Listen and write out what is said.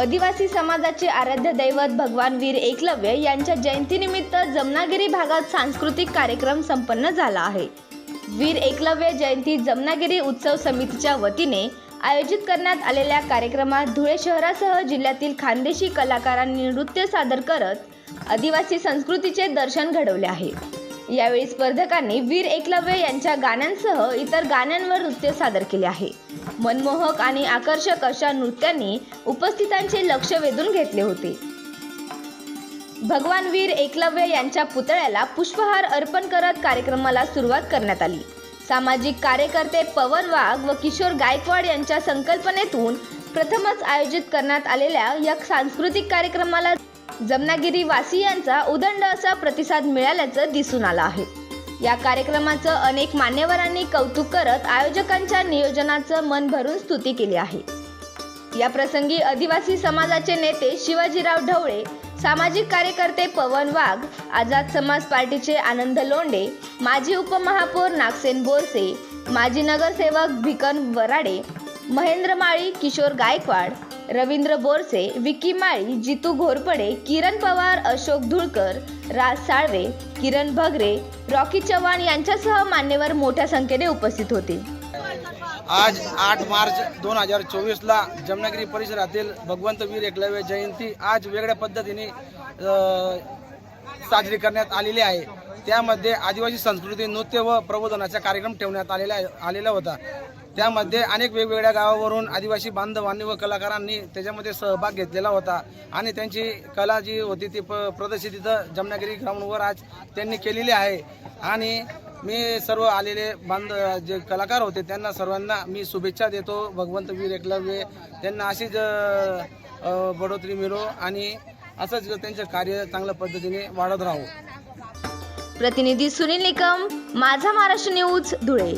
आदिवासी समाजाचे आराध्य दैवत भगवान वीर एकलव्य यांच्या जयंतीनिमित्त जमनागिरी भागात सांस्कृतिक कार्यक्रम संपन्न झाला आहे. वीर एकलव्य जयंती जमनागिरी उत्सव समितीच्या वतीने आयोजित करण्यात आलेल्या कार्यक्रमात धुळे शहरासह जिल्ह्यातील खानदेशी कलाकारांनी नृत्य सादर करत आदिवासी संस्कृतीचे दर्शन घडवले आहे. यावेळी स्पर्धकांनी वीर एकलव्य यांच्या गाण्यांसह इतर गाण्यांवर नृत्य सादर केले आहे. मनमोहक आणि आकर्षक अशा नृत्यांनी उपस्थितांचे लक्ष वेधून घेतले होते. भगवान वीर एकलव्य यांच्या पुतळ्याला पुष्पहार अर्पण करत कार्यक्रमाला सुरुवात करण्यात आली. सामाजिक कार्यकर्ते पवन वाघ व किशोर गायकवाड यांच्या संकल्पनेतून प्रथमच आयोजित करण्यात आलेल्या या सांस्कृतिक कार्यक्रमाला जमनागिरी वासियांचा उदंड असा प्रतिसाद मिळाल्याचं दिसून आलं आहे. या कार्यक्रमाचं अनेक मान्यवरांनी कौतुक करत आयोजकांच्या नियोजनाचं मन भरून स्तुती केली आहे. या प्रसंगी आदिवासी समाजाचे नेते शिवाजीराव ढवळे सामाजिक कार्यकर्ते पवन वाघ आझाद समाज पार्टीचे आनंद लोंडे माजी उपमहापौर नागसेन बोरसे माजी नगरसेवक भिकन वराडे महेंद्र माळी किशोर गायकवाड रवींद्र बोरसे विकी माळी जितू घोरपडे किरण पवार अशोक धुळकर राज साळवे किरण भगरे रॉकी चव्हाण यांच्यासह मान्यवर मोठ्या संख्येने उपस्थित होते. आज आठ मार्च दोन हजार चोवीसला जमनागिरी परिसरातील भगवंत वीर एकलव्य जयंती आज वेगळ्या पद्धतीने साजरी करण्यात आलेली आहे. त्यामध्ये आदिवासी संस्कृती नृत्य व प्रबोधनाचा कार्यक्रम ठेवण्यात आलेला आहे- आलेला होता. त्यामध्ये अनेक वेगवेगळ्या गावावरून आदिवासी बांधवांनी व कलाकारांनी त्याच्यामध्ये सहभाग घेतलेला होता. आणि त्यांची कला जी होती ती प प्रदर्शित इथं जमनागिरी ग्राउंडवर आज त्यांनी केलेली आहे. आणि मी सर्व आलेले बांध जे कलाकार होते त्यांना सर्वांना मी शुभेच्छा देतो. भगवंत वीर एकलव्य त्यांना अशीच बढोतरी मिळो आणि असंच त्यांचं कार्य चांगल्या पद्धतीने वाढत राहो. प्रतिनिधी सुनील निकम माझा महाराष्ट्र न्यूज धुळे.